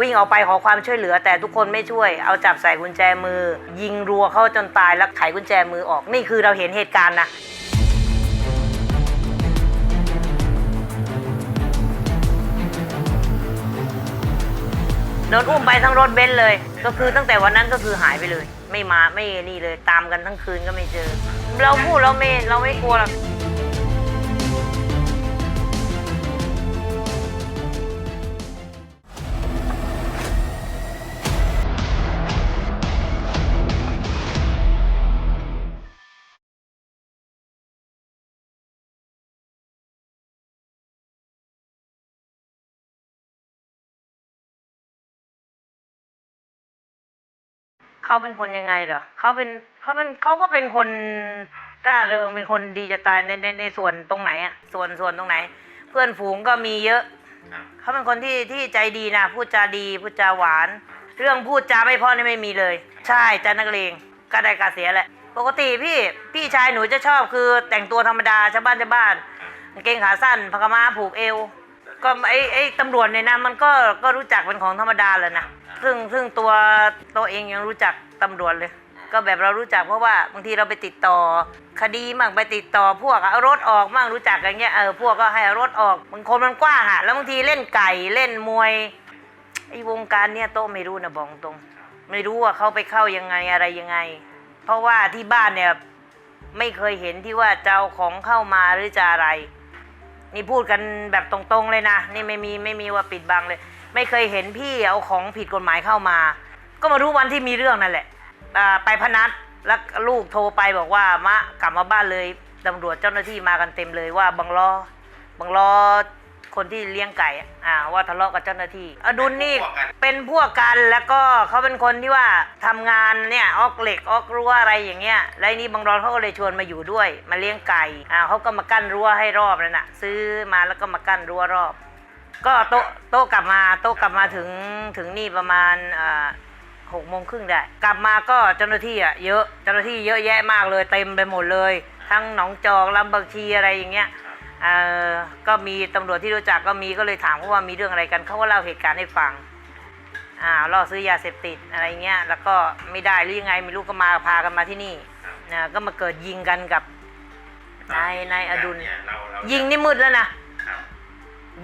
วิ่งออกไปขอความช่วยเหลือแต่ทุกคนไม่ช่วย เอาจับใส่กุญแจมือ ยิงรัวเข้าจนตายแล้วไขกุญแจมือออกนี่คือเราเห็นเหตุการณ์นะโดนอุ้มไปทั้งรถเบนซ์เลย ก็คือตั้งแต่วันนั้นก็คือหายไปเลย ไม่มาไม่นี่เลยตามกันทั้งคืนก็ไม่เจอ เราพูดเราไม่เราไม่กลัวหรอก เขาเป็นคนยังไงเหรอเขาเป็นเขาเป็นเขาก็เป็นคนร่าเริงเป็นคนดีจะตายในในในส่วนตรงไหนอะส่วนส่วนตรงไหน เพื่อนฝูงก็มีเยอะ เขาเป็นคนที่ที่ใจดีนะพูดจาดีพูดจาหวาน เรื่องพูดจาไม่พอนี่ไม่มีเลย ใช่จานักเลงก็ได้กาเสียแหละปกติพี่พี่ชายหนูจะชอบคือแต่งตัวธรรมดาชาวบ้านชาวบ้านกางเกงขาสั้นพกม้าผูกเอว ก็ไอ้ไอ้ตำรวจเนี่ยนะมันก็ก็รู้จักเป็นของธรรมดาแหละนะ ซึ่งซึ่งตัวตัวเองยังรู้จักตำรวจเลย ก็แบบเรารู้จักเพราะว่าบางทีเราไปติดต่อ คดีมั่งไปติดต่อพวกเอารถออกมั่งรู้จักกันเงี้ยเออพวกก็ให้เอารถออกบางคนมันกว้างอะแล้วบางทีเล่นไก่เล่นมวยไอ้วงการเนี่ยโตะไม่รู้นะบอกตรง ไม่รู้ว่าเขาไปเข้ายังไงอะไรยังไง เพราะว่าที่บ้านเนี่ยไม่เคยเห็นที่ว่าจะเอาของเข้ามาหรือจะอะไร นี่พูดกันแบบตรงๆเลยนะ นี่ไม่มีไม่มีว่าปิดบังเลย ไม่เคยเห็นพี่เอาของผิดกฎหมายเข้ามา ก็มารู้วันที่มีเรื่องนั่นแหละไปพนัสแล้วลูกโทรไปบอกว่ามะกลับมาบ้านเลยตำรวจเจ้าหน้าที่มากันเต็มเลยว่าบังล้อบังล้อคนที่เลี้ยงไก่อ่าว่าทะเลาะกับเจ้าหน้าที่อดุลนี่เป็นพวกกันแล้วก็เขาเป็นคนที่ว่าทำงานเนี่ยออกเหล็กออกรั้วอะไรอย่างเงี้ยแล้วนี่บางรอนเขาก็เลยชวนมาอยู่ด้วย มาเลี้ยงไก่อ่าเขาก็มากั้นรั้วให้รอบนั่นน่ะซื้อมาแล้วก็มากั้นรั้วรอบ ก็โต๊ะโต๊ะกลับมาโต๊ะกลับมาถึงถึงนี่ประมาณอ่าหกโมงครึ่งได้ กลับมาก็เจ้าหน้าที่อะเยอะเจ้าหน้าที่เยอะแยะมากเลยเต็มไปหมดเลย ทั้งหนองจอกลำบางชีอะไรอย่างเงี้ยเอ่อก็มีตำรวจที่รู้จักก็มีก็เลยถามเขาว่ามีเรื่องอะไรกันเขาก็เล่าเหตุการณ์ให้ฟังอ่าล่อซื้อยาเสพติดอะไรเงี้ยแล้วก็ไม่ได้หรือยังไงไม่รู้ก็มาพากันมาที่นี่นะก็มาเกิดยิงกันกับนายนายอดุลเนี่ยเราเรายิงนี่มืดแล้วนะครับ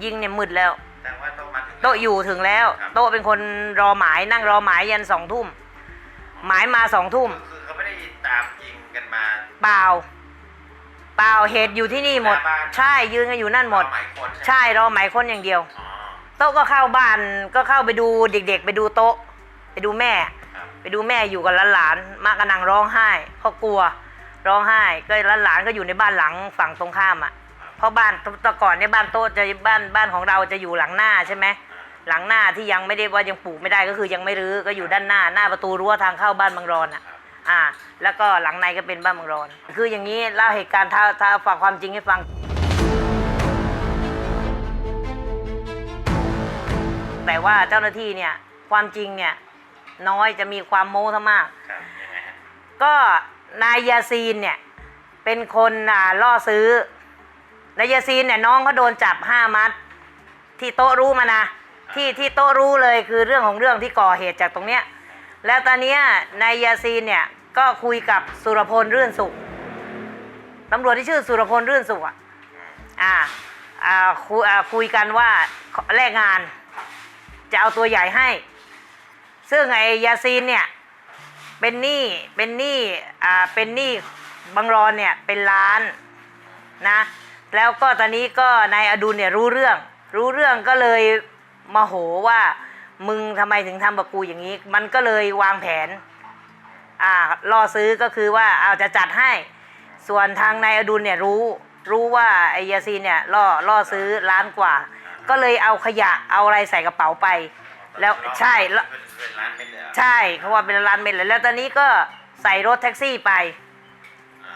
ยิงเนี่ยมืดแล้ว แต่ว่าต้องมาถึงโต๊ะอยู่ถึงแล้ว ครับ โต๊ะเป็นคนรอหมายนั่งรอหมายยันสองทุ่ม หมายมาสองทุ่ม คือเขาไม่ได้ตามยิงกันมา เปล่า เปล่าเหตุอยู่ที่นี่หมด หน้าบ้าน ใช่ยืนกันอยู่นั่นหมด หมายคนใช่รอหมายคนอย่างเดียว อ๋อโต๊ะก็เข้าบ้านก็เข้าไปดูเด็ก ๆ ไปดูโต๊ะ ไปดูแม่ ครับไปดูแม่อยู่กับหลานๆมากระนังร้องไห้เพราะกลัว ร้องไห้ก็หลานๆก็อยู่ในบ้านหลังฝั่งตรงข้ามอะ เพราะบ้านแต่ก่อนเนี่ยบ้านโต๊ะจะบ้านบ้านของเราจะอยู่หลังหน้าใช่ไหมหลังหน้าที่ยังไม่ได้ว่ายังปลูกไม่ได้ก็คือยังไม่รื้อก็อยู่ด้านหน้าหน้าประตูรั้วทางเข้าบ้านบางรอนอะอ่า แล้วก็หลังในก็เป็นบ้านบางรอน คืออย่างนี้เล่าเหตุการณ์ถ้าถ้าฝากความจริงให้ฟัง แต่ว่าเจ้าหน้าที่เนี่ยความจริงเนี่ยน้อยจะมีความโม้ซะมากครับยังไงฮะก็นายยาซีนเนี่ยเป็นคนอ่าล่อซื้อ นายยาซีนเนี่ยน้องเขาโดนจับห้ามัด ที่โต๊ะรู้มานะ ที่ที่โต๊ะรู้เลยคือเรื่องของเรื่องที่ก่อเหตุจากตรงเนี้ย แล้วตอนเนี้ยนายยาซีนเนี่ยก็คุยกับสุรพลรื่นสุขตำรวจที่ชื่อสุรพลรื่นสุขอะอ่าอ่าคุยอ่าคุยกันว่าแลกงาน จะเอาตัวใหญ่ให้ ซึ่งไอ้ยาซีนเนี่ยเป็นหนี้เป็นหนี้อ่าเป็นหนี้บางรอนเนี่ยเป็นล้านนะ แล้วก็ตอนนี้ก็นายอดุลเนี่ยรู้เรื่อง รู้เรื่องก็เลยโมาโหว่ามึงทำไมถึงทำกับกูอย่างนี้ มันก็เลยวางแผน อ่าล่อซื้อก็คือว่าเอาจะจัดให้ ส่วนทางนายอดุลเนี่ยรู้รู้ว่าไอ้ยาซีนเนี่ยล่อล่อซื้อล้านกว่า ก็เลยเอาขยะเอาอะไรใส่กระเป๋าไป แล้วใช่แล้วเป็นเป็นร้านเป็นเหลือใช่เพราะว่าเป็นร้านเมนเลยแล้วตอนนี้ก็ใส่รถแท็กซี่ไป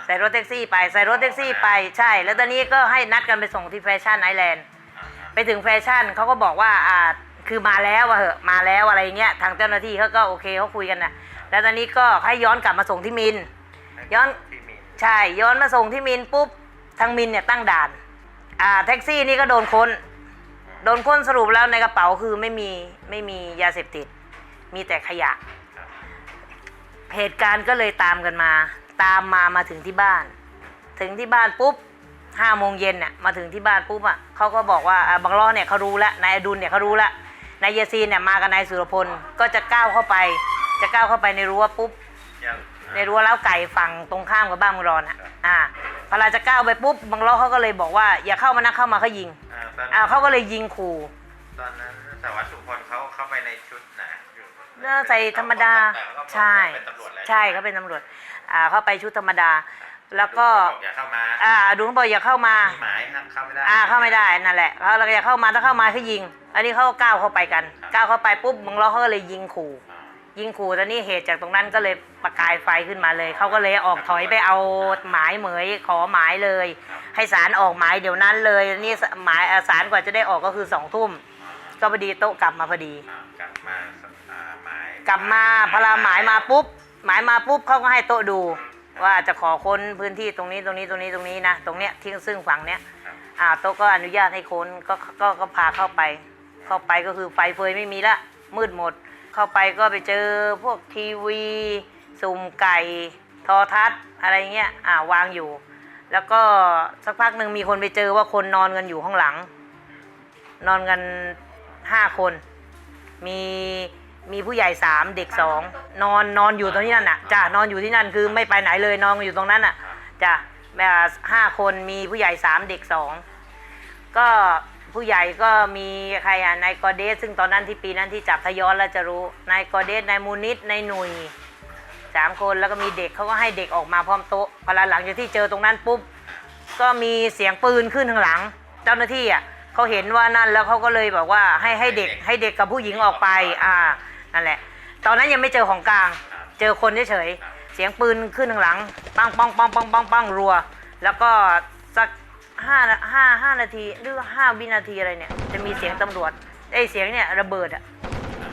ใส่รถแท็กซี่ไปใส่รถแท็กซี่ไปใช่ แล้วตอนนี้ก็ให้นัดกันไปส่งที่แฟชั่นไอแลนด์ไปถึงแฟชั่นเขาก็บอกว่าอ่าคือมาแล้วว่าเหอะมาแล้วอะไรเงี้ยทางเจ้าหน้าที่เขาก็โอเคเขาคุยกันนะแล้วตอนนี้ก็ให้ย้อนกลับมาส่งที่มิน ย้อนที่มีนใช่ย้อนมาส่งที่มินปุ๊บทางมินเนี่ยตั้งด่านอ่าแท็กซี่นี่ก็โดนค้น โดนค้นสรุปแล้วในกระเป๋าคือไม่มีไม่มียาเสพติด มีแต่ขยะครับเหตุการณ์ก็เลยตามกันมา ตามมามาถึงที่บ้าน ถึงที่บ้านปุ๊บห้าโมงเย็นเนี่ยมาถึงที่บ้านปุ๊บอะเขาก็บอกว่าอะบางล้อเนี่ยเขารู้แล้วนายอดุลเนี่ยเขารู้แล้วนายเยซีนเนี่ยมากับนายสุรพลก็จะก้าวเข้าไป จะก้าวเข้าไปในรั้วปุ๊บยังในรั้วเล้าไก่ฝั่งตรงข้ามกับบ้านบางรอนอะอ่าพอเราจะก้าวไปปุ๊บบางล้อเขาก็เลยบอกว่า อย่าเข้ามานะเข้ามาเขายิงอ่าตอนอ่าเขาก็เลยยิงขู่ ตอนนั้นสารวัตรสุพลเขาเข้าไปในชุดไหนอยู่เนื้อใส่ธรรมดาแต่เขาก็บอกใช่ว่าเป็นตำรวจแล้วใช่เขาเป็นตำรวจอ่าเข้าไปชุดธรรมดา แล้วก็บอกอย่าเข้ามาอ่าดูเขาบอกอย่าเข้ามามีหมายห้ามเข้าไม่ได้อ่าเข้าไม่ได้นั่นแหละเขาเราอยากเข้ามาถ้าเข้ามาเขายิง อันนี้เขาก็ก้าวเข้าไปกันก้าวเข้าไปปุ๊บบางล้อเขาก็เลยยิงขู่อ่ายิงขู่ตอนนี้เหตุจากตรงนั้นก็เลยประกายไฟขึ้นมาเลย เขาก็เลยออกถอยไปเอาหมายเหมยขอหมายเลย ให้ศาลออกหมายเดี๋ยวนั้นเลยนี่หมายอ่าศาลกว่าจะได้ออกก็คือสองทุ่ม ก็พอดีโต๊ะกลับมาพอดี อ่ากลับมาอ่าหมายกลับมาพอเราหมายมาปุ๊บ หมายมาปุ๊บเขาก็ให้โต๊ะดู ว่าจะขอค้นพื้นที่ตรงนี้ตรงนี้ตรงนี้ตรงนี้นะตรงเนี้ยที่ซึ่งฝั่งเนี้ยครับอ่าโต๊ะก็อนุญาตให้ค้นก็ก็ก็พาเข้าไป เข้าไปก็คือไฟเฟยไม่มีละมืดหมด เข้าไปก็ไปเจอพวกทีวี สุ่มไก่โทอทัศน์อะไรเงี้ยอ่าวางอยู่ แล้วก็สักพักหนึ่งมีคนไปเจอว่าคนนอนกันอยู่ข้างหลัง นอนกัน ห้าคน มีมีผู้ใหญ่สามเด็กสองนอนนอนอยู่ตรงที่นั่นน่ะจ้านอนอยู่ที่นั่นคือไม่ไปไหนเลยนอนอยู่ตรงนั้นน่ะจ้ะแบบห้าคนมีผู้ใหญ่สามเด็กสองก็ผู้ใหญ่ก็มีใครอะนายกอเดสซึ่งตอนนั้นที่ปีนั้นที่จับทยอนแล้วจะรู้นายกอเดสนายมูนิดนายหนุยสามคนแล้วก็มีเด็กเขาก็ให้เด็กออกมาพร้อมโต๊ะพอหลังจากที่เจอตรงนั้นปุ๊บก็มีเสียงปืนขึ้นข้างหลัง เจ้าหน้าที่อะ เขาเห็นว่านั่นแล้วเขาก็เลยบอกว่าให้ให้เด็กให้เด็กกับผู้หญิงออกไป อ่านั่นแหละ ตอนนั้นยังไม่เจอของกลาง เจอคนเฉยๆเสียงปืนขึ้นข้างหลังปังปังปังปังปังปังรัว แล้วก็สักห้าห้าห้านาทีหรือห้าวินาทีอะไรเนี่ย จะมีเสียงตำรวจไอ้ยเสียงเนี่ยระเบิดอะ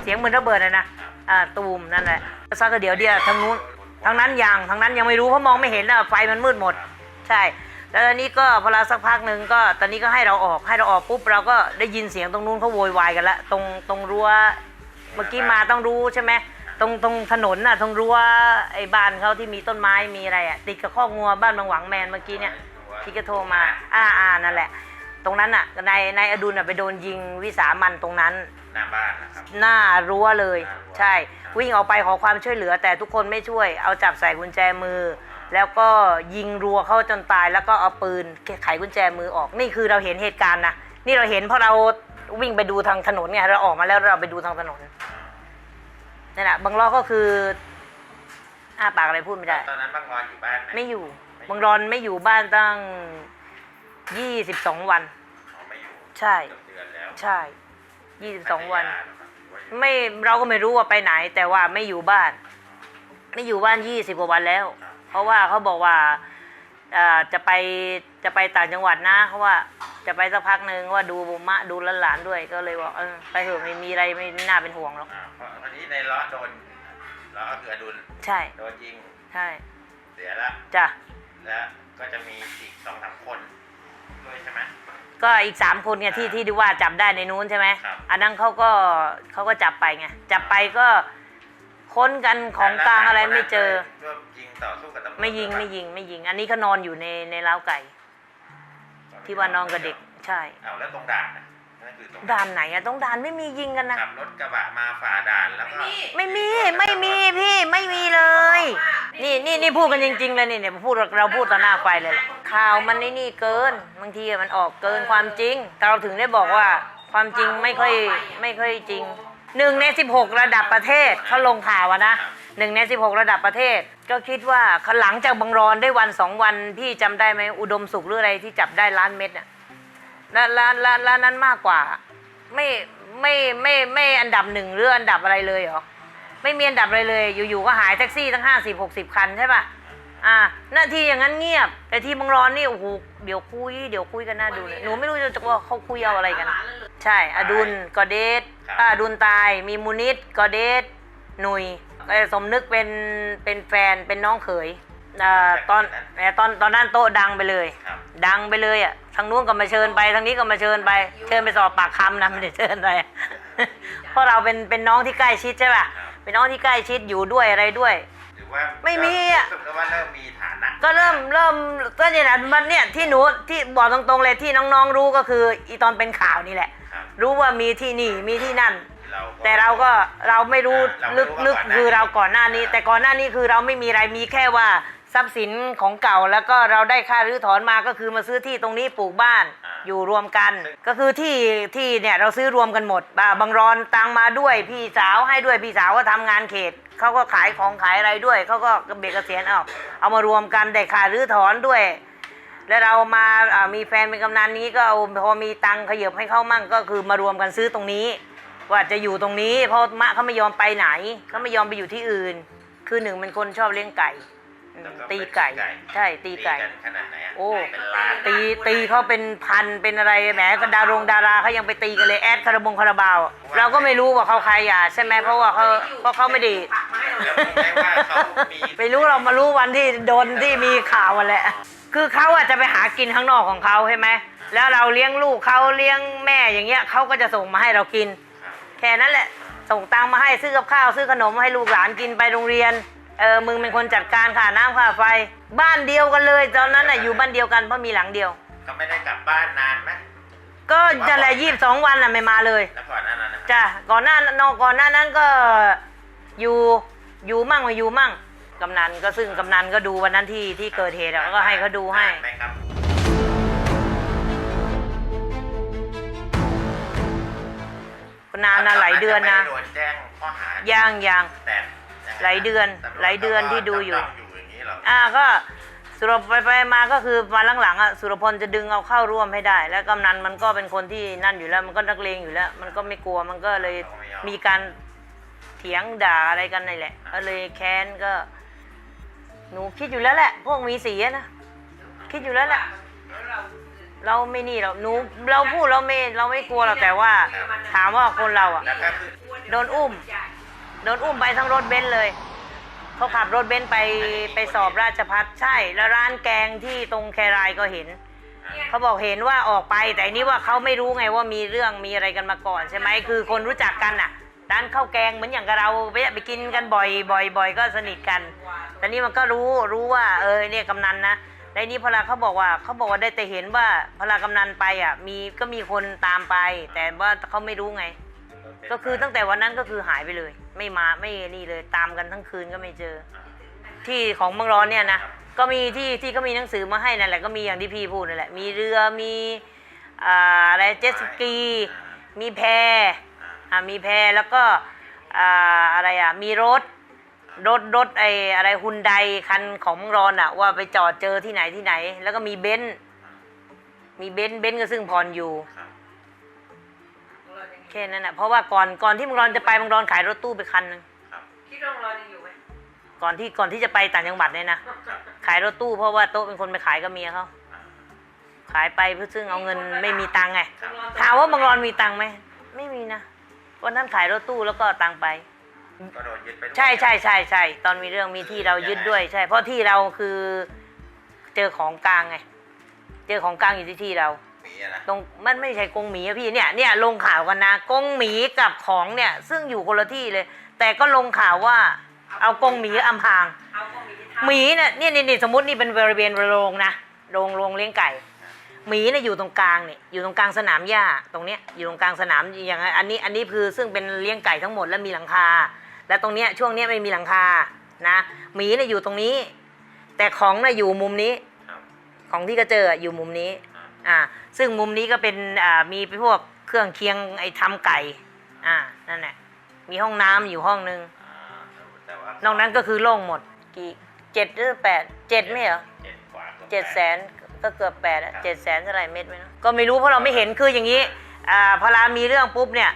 เสียงเหมือนระเบิดเลยนะอ่าตูมนั่นแหละสักเดี๋ยวเดียวทางนู้นทางนั้นยังทางนั้นยังไม่รู้เพราะมองไม่เห็นอะไฟมันมืดหมด ใช่ แล้วตอนนี้ก็พอเราสักพักหนึ่งก็ตอนนี้ก็ให้เราออกให้เราออกปุ๊บเราก็ได้ยินเสียงตรงนู้นเขาโวยวายกันละตรงตรงรั้วเมื่อกี้มาต้องรู้ใช่ไหมตรงตรงถนนน่ะตรงรั้วไอ้บ้านเขาที่มีต้นไม้มีอะไรอะติดกับข้อกงัวบ้านบางหวังแมนเมื่อกี้เนี่ยที่ก็โทรมาอ่าอ่านั่นแหละ ตรงนั้นน่ะนายนายอดุลน่ะไปโดนยิงวิสามันตรงนั้น หน้าบ้านนะครับหน้ารั้วเลยหน้ารั้วใช่ วิ่งออกไปขอความช่วยเหลือแต่ทุกคนไม่ช่วยเอาจับใส่กุญแจมือ แล้วก็ยิงรัวเข้าจนตาย แล้วก็เอาปืนไขกุญแจมือออก นี่คือเราเห็นเหตุการณ์นะนี่เราเห็นเพราะเราวิ่งไปดูทางถนนไงเราออกมาแล้วเราไปดูทางถนนนั่นแหละบางล้อก็คืออ้าปากอะไรพูดไม่ได้ ตอนนั้นบางรอนอยู่บ้านไหมไม่อยู่บางรอนไม่อยู่บ้านตั้งยี่สิบสองวัน อ๋อไม่อยู่ใช่ เกือบเดือนแล้วใช่ยี่สิบสองวันพัทยาเหรอครับหรือว่าอยู่ไม่เราก็ไม่รู้ว่าไปไหน แต่ว่าไม่อยู่บ้าน ไม่อยู่บ้านยี่สิบกว่าวันแล้ว เพราะว่าเขาบอกว่าเอ่อจะไปจะไปต่างจังหวัดนะเพราะว่าจะไปสักพักหนึ่งว่าดูมะดูหลานๆด้วยก็เลยบอกเออไปเถอะไม่มีอะไรไม่น่าเป็นห่วงหรอกอ่าเพราะวันนี้ในล้อโดนล้อก็คืออดุลใช่โดนยิงใช่เสียแล้วจ้ะแล้วก็จะมีอีกสองสามคนด้วยใช่ไหมก็อีกสามคนเนี่ยที่ที่ที่ว่าจับได้ในนู้นใช่ไหมครับอันนั้นเขาก็เขาก็จับไปไงจับไปก็ ค้นกันของกลางอะไรไม่เจอร่วมยิงต่อสู้กับตำรวจไม่ยิงหรือเปไม่ล่ายิงไม่ยิง อันนี้เขานอนอยู่ในในเล้าไก่ ที่ว่านอนกับเด็กใช่เอาแล้วตรงด่านนะนั่นคือตรงด่านไหนอะต้องด่านไม่มียิงกันนะขับรถกระบะมาฝ่าด่านแล้วก็ไม่มีไม่มีพี่ไม่มีเลย นี่นี่นี่พูดกันจริง ๆ เลยนี่เนี่ยพูดเราพูดต่อหน้าไฟเลยล่ะข่าวมันนี่นี่เกินบางทีมันออกเกินความจริงแต่เราถึงได้บอกว่าความจริงไม่ค่อยไม่ค่อยจริง หนึ่งในสิบหกระดับประเทศเขาลงข่าวอะนะหนึ่งในสิบหกระดับประเทศ ก็คิดว่าหลังจากบังรอนได้วันสองวันพี่จำได้ไหมอุดมสุขหรืออะไรที่จับได้ล้านเม็ดอะล้านล้านล้านล้านนั้นมากกว่า ไม่ไม่ไม่ไม่อันดับหนึ่งหรืออันดับอะไรเลยเหรอ ไม่มีอันดับอะไรเลย อยู่ๆก็หายแท็กซี่ตั้งห้าสิบหกสิบคันใช่ป่ะ อ่าหน้าที่อย่างนั้นเงียบ แต่ที่บางร้อนนี่โอ้โหเดี๋ยวคุย เดี๋ยวคุยกันหน้าดูเลยหนูไม่รู้จะว่าเขาคุยเอาอะไรกัน ใช่อดุลกอเดสอ่าอดุลตายมีมูนิดกอเดสหนุยก็สมนึกเป็นเป็นแฟนเป็นน้องเขยอ่าตอนแต่ตอนตอนนั้นโต๊ะดังไปเลย ครับ ดังไปเลยอะทางนู้นก็มาเชิญไปทางนี้ก็มาเชิญไป เชิญไปสอบปากคำนะไม่ได้เชิญอะไร เพราะเราเป็นเป็นน้องที่ใกล้ชิดใช่ป่ะเป็นน้องที่ใกล้ชิดอยู่ด้วยอะไรด้วยหรือ ว่าไม่มีอะ รู้สึกว่าเริ่มมีฐานะก็เริ่มเริ่มก็เนี่ยนะมันเนี่ยที่หนูที่บอกตรงๆเลยที่น้องๆรู้ก็คืออีตอนเป็นข่าวนี่แหละ ครับรู้ว่ามีที่นี่มีที่นั่น เรา แต่เราก็เราไม่รู้เราไม่ลึกรู้ลึกว่าก่อนหน้าคือเราก่อนหน้านี้อ่าแต่ก่อนหน้านี้คือเราไม่มีอะไรมีแค่ว่าทรัพย์สินของเก่าแล้วก็เราได้ค่ารื้อถอนมาก็คือมาซื้อที่ตรงนี้ปลูกบ้าน อ อยู่รวมกัน ก็คือที่ที่เนี่ยเราซื้อรวมกันหมดบางรอนตังมาด้วยพี่สาวให้ด้วยพี่สาวก็ทำงานเขตเขาก็ขายของขายอะไรด้วยเขาก็เบกเกษียณเอาเอามารวมกันได้ค่ารื้อถอนด้วย แล้วเรามาามีแฟนเป็นกำนันนี้ก็เอาพอมีตังขยับให้เขามั่งก็คือมารวมกันซื้อตรงนี้ ว่าจะอยู่ตรงนี้เพราะมะเขาไม่ยอมไปไหนเขาไม่ยอมไปอยู่ที่อื่น คือหนึ่งเป็นคนชอบเลี้ยงไก่ แล้วก็ตีเป็นไก่ไก่ใช่ตีไก่กันขนาดไหนอะโอ้ เป็นล้านตีตีเขาเป็นพันเป็นอะไรแหมก็ดารงดาราเขายังไปตีกันเลยแอดคาราบงคาราบาว เราก็ไม่รู้ว่าเขาใครอะใช่ไหมเพราะว่าเขาเพราะเขาไม่ไดีแล้วรู้ไหมว่าเขามีไม่รู้เรามารู้วันที่โดนที่มีข่าวอะแหละคือเขาอาจจะไปหากินข้างนอกของเขาใช่ไหมแล้วเราเลี้ยงลูกเขาเลี้ยงแม่อย่างเงี้ยเขาก็จะส่งมาให้เรากินครับแค่นั้นแหละ ส่งตังค์มาให้ซื้อกับข้าวซื้อขนมให้ลูกหลานกินไปโรงเรียน เออมึงเป็นคนจัดการค่าน้ำค่าไฟ บ้านเดียวกันเลย ตอนนั้นน่ะอยู่บ้านเดียวกันเพราะมีหลังเดียวเขาไม่ได้กลับบ้านนานไหมก็จะแหละยี่สิบสองวันน่ะไม่มาเลยแล้วก่อนหน้านั้นนะจ้ะก่อนหน้านอกก่อนหน้านั้นก็อยู่อยู่มั่งไม่อยู่มั่งกำนันก็ซึ่งกำนันก็ดูวันนั้นที่ที่เกิดเหตุอะก็ให้เขาดูให้ นานไหมครับนานนะหลายเดือนนะไม่ได้โดนแจ้งข้อหาย่างย่างแต่งไง หลายเดือนตำรวจหลายเดือนที่ดูอยู่ก็อยู่อย่างนี้เหรออ่าก็สุรพไปไปมาก็คือมาหลังๆอะสุรพลจะดึงเอาเข้าร่วมให้ได้ แล้วกำนันมันก็เป็นคนที่นั่นอยู่แล้วมันก็นักเลงอยู่แล้ว มันก็ไม่กลัวมันก็เลยมีการเถียงด่าอะไรกันนี่แหละก็เลยแค้นก็ หนูคิดอยู่แล้วแหละ พวกมีสีอะนะคิดอยู่แล้วแหละเราไม่นี่เราหนูเราพูดเราไม่เราไม่กลัวหรอกแต่ว่า ถามว่าคนเราอะแล้วก็คือโดนอุ้ม โดนอุ้มไปทั้งรถเบนซ์เลย เขาขับรถเบนซ์ไปไปสอบราชพัฒใช่ แล้วร้านแกงที่ตรงแครายก็เห็น เขาบอกเห็นว่าออกไป แต่อันนี้ว่าเขาไม่รู้ไงว่ามีเรื่องมีอะไรกันมาก่อนใช่ไหมคือคนรู้จักกันอะ ร้านข้าวแกงเหมือนอย่างกับเราไปไปกินกันบ่อยบ่อยบ่อยก็สนิทกัน แต่นี่มันก็รู้รู้ว่า เออเนี่ยกำนันนะในนี้พลาเขาบอกว่าเขาบอกว่าได้แต่เห็นว่าพลากำนันไปอะ มีก็มีคนตามไป แต่ว่าเขาไม่รู้ไง ก็คือตั้งแต่วันนั้นก็คือหายไปเลย ไม่มาไม่นี่เลยตามกันทั้งคืนก็ไม่เจอ ที่ของเมืองร้อนเนี่ยนะก็มีที่ที่ก็มีหนังสือมาให้นั่นแหละก็มีอย่างที่พี่พูดนั่นแหละมีเรือมีอะไรเจ็ตสกีมีแพอ่ามีแพแล้วก็อะไรอะมีรถรถรถไออะไรฮุนไดคันของมืองร้อนอะ ว่าไปจอดเจอที่ไหนที่ไหน แล้วก็มีเบนซ์มีเบนซ์เบนซ์ก็ซึ่งผ่อนอยู่ครับ แค่นั้นนะเพราะว่าก่อนก่อนที่มังรอนจะไปมังรอนขายรถตู้ไปคันหนึงครับคิดว่าเรายังอยู่ไหมก่อนที่ก่อนที่จะไปต่างจังหวัดเนี่ยนะขายรถตู้เพราะว่าโต๊ะเป็นคนไปขายกับเมียเขาขายไปเพื่อซึ่งเอาเงินไม่มีตังค์ไงถามว่ามังรอนมีตังค์ไหมไม่มีนะวันนั้นขายรถตู้แล้วก็เอาตังค์ไป ก็โดนยึดไปด้วยใช่ใช่ใช่ใช่ตอนมีเรื่องมีที่เรายึดด้วยใช่ เพราะที่เราคือเจอของกลางไง เจอของกลางอยู่ที่ที่เราหมี อะนะ ตรงมันไม่ใช่กรงหมีอะพี่เนี่ยเนี่ยลงข่าวกันนะกรงหมีกับของเนี่ยซึ่งอยู่คนละที่เลย แต่ก็ลงข่าวว่าเอากรงหมีอำพรางเอาก็มีหมีเนี่ยเนี่ยนี่นี่สมมตินี่เป็นบริเวณโรงนะโรงโรงเลี้ยงไก่หมีเนี่ยอยู่ตรงกลางเนี่ยอยู่ตรงกลางสนามหญ้าตรงเนี้ยอยู่ตรงกลางสนามอย่างอันนี้อันนี้คือซึ่งเป็นเลี้ยงไก่ทั้งหมดแล้วมีหลังคา และตรงเนี้ยช่วงเนี้ยไม่มีหลังคานะหมีเนี่ยอยู่ตรงนี้ แต่ของเนี่ยอยู่มุมนี้ ครับ ของที่ก็เจออะอยู่มุมนี้ อ่า ซึ่งมุมนี้ก็เป็นอ่ามีพวกเครื่องเคียงไอ้ทำไก่อ่านั่นแหละมีห้องน้ำอยู่ห้องนึงอ่าแต่ว่านอกนั้นก็คือโล่งหมดกี่เจ็ดหรือแปดเจ็ดไม่เหรอเจ็ดกว่ากือบเจ็ดแสปนก็เกือบแปดอะเจ็ดแสนเท่าไหร่เม็ดไหมเนอะก็ไม่รู้เพราะเราไม่เห็นคืออย่างนี้อ่าพอลามีเรื่องปุ๊บเนี่ย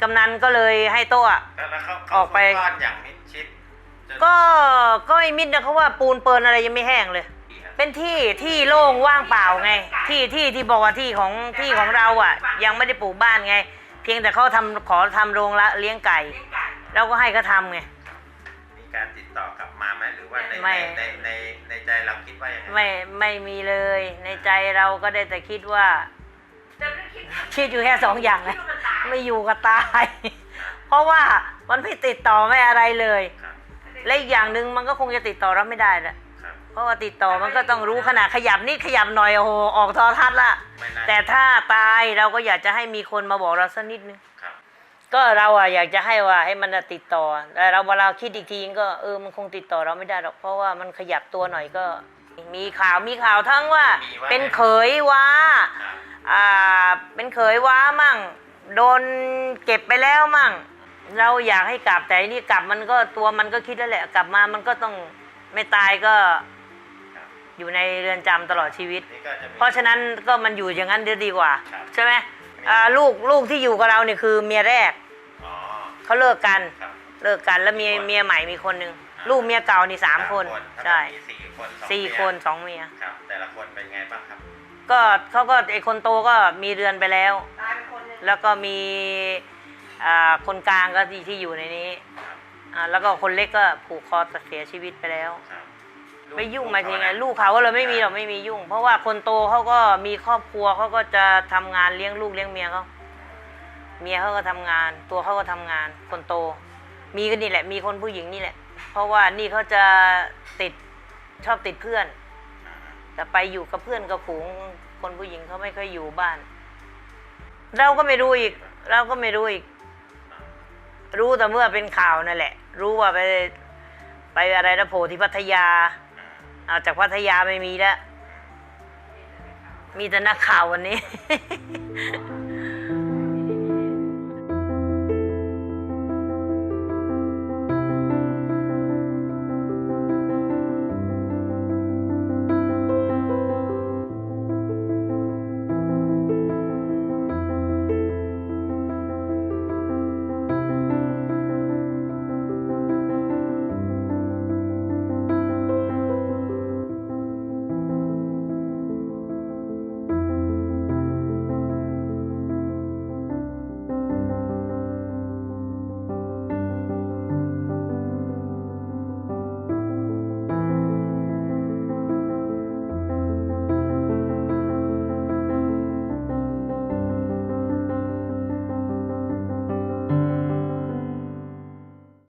กำนันก็เลยให้โต๊ะอะแล้วแล้วเขาอเขาอกไปซ่อนอย่างมิดชิดจนก็ก็ไม่มิดนะเขาว่าปูนเปินอะไรยังไม่แห้งเลย เป็นที่ที่โล่งว่างเปล่าไง ที่ที่ที่บอกว่าที่ของที่ของเราอะ ยังไม่ได้ปลูกบ้านไง เพียงแต่เขาทำขอทำโรงละเลี้ยงไก่เลี้ยงไก่เราก็ให้เขาทำไง มีการติดต่อกลับมาไหมหรือว่าในไม่ ในในในในใจเราคิดว่ายังไงไม่ไม่มีเลย ในใจเราก็ได้แต่คิดว่า คิดอยู่แค่สองอย่างเลยไม่อยู่กับตาย เพราะว่ามันไม่ติดต่อไม่อะไรเลย ครับและอีกอย่างหนึ่งมันก็คงจะติดต่อเราไม่ได้แหละครับ เพราะว่าติดต่อมันก็ต้องรู้ขนาดขยับนิดขยับหน่อยโอ้โหออกโทอทัศน์ละ ไม่น่าแต่ถ้าตายเราก็อยากจะให้มีคนมาบอกเราสักนิดนึง ครับก็เราอะอยากจะให้ว่าให้มันน่ะติดต่อแต่เราเวลาคิดอีกทีก็เออมันคงติดต่อเราไม่ได้หรอกเพราะว่ามันขยับตัวหน่อยก็ มีข่าวมีข่าวทั้งว่า เป็นเขยว้า ครับอ่าเป็นเขยว้ามั่ง โดนเก็บไปแล้วมั่ง เราอยากให้กลับแต่อันนี่กลับมันก็ตัวมันก็คิดแล้วแหละ กลับมามันก็ต้องไม่ตายก็ครับ อยู่ในเรือนจำตลอดชีวิต นี่ก็จะมี เพราะฉะนั้นก็มันอยู่อย่างนั้นจะดีกว่า ครับ ใช่ไหมอ่าลูกลูกที่อยู่กับเราเนี่ยคือเมียแรกอ๋อเขาเลิกกัน ครับ เลิกกันแล้วเมียคนเมียใหม่มีคนหนึ่งอ่า ลูกเมียเก่านี่สามคนทั้งหมดใช่มีสี่คนสองสี่เมียคนสองเมีย ครับ แต่ละคนเป็นไงบ้างครับ ก็เขาก็ไอคนโตก็มีเรือนไปแล้วแล้วก็มีอ่าคนกลางก็ที่ที่อยู่ในนี้ครับอ่าแล้วก็คนเล็กก็ผูกคอเสียชีวิตไปแล้ว ครับลูก ไม่ยุ่งหมายถึงไงเขนะลูกเขาก็เลยไม่มีหรอกไม่มียุ่ง เพราะว่าคนโตเขาก็มีครอบครัวเขาก็จะทำงานเลี้ยงลูกเลี้ยงเมียเขาเมียเขาก็ทำงาน ตัวเขาก็ทำงาน คนโต มีก็นี่แหละ มีคนผู้หญิงนี่แหละ เพราะว่านี่เขาจะติดชอบติดเพื่อนอ่าแต่ไปอยู่กับเพื่อนกับฝูงคนผู้หญิงเขาไม่ค่อยอยู่บ้าน เราก็ไม่รู้อีก เราก็ไม่รู้อีก รู้แต่เมื่อเป็นข่าวนั่นแหละ รู้ว่าไปไปอะไรนะโผล่ที่พัทยาอ่า เอาจากพัทยาไม่มีแล้ว มีแต่นักข่าววันนี้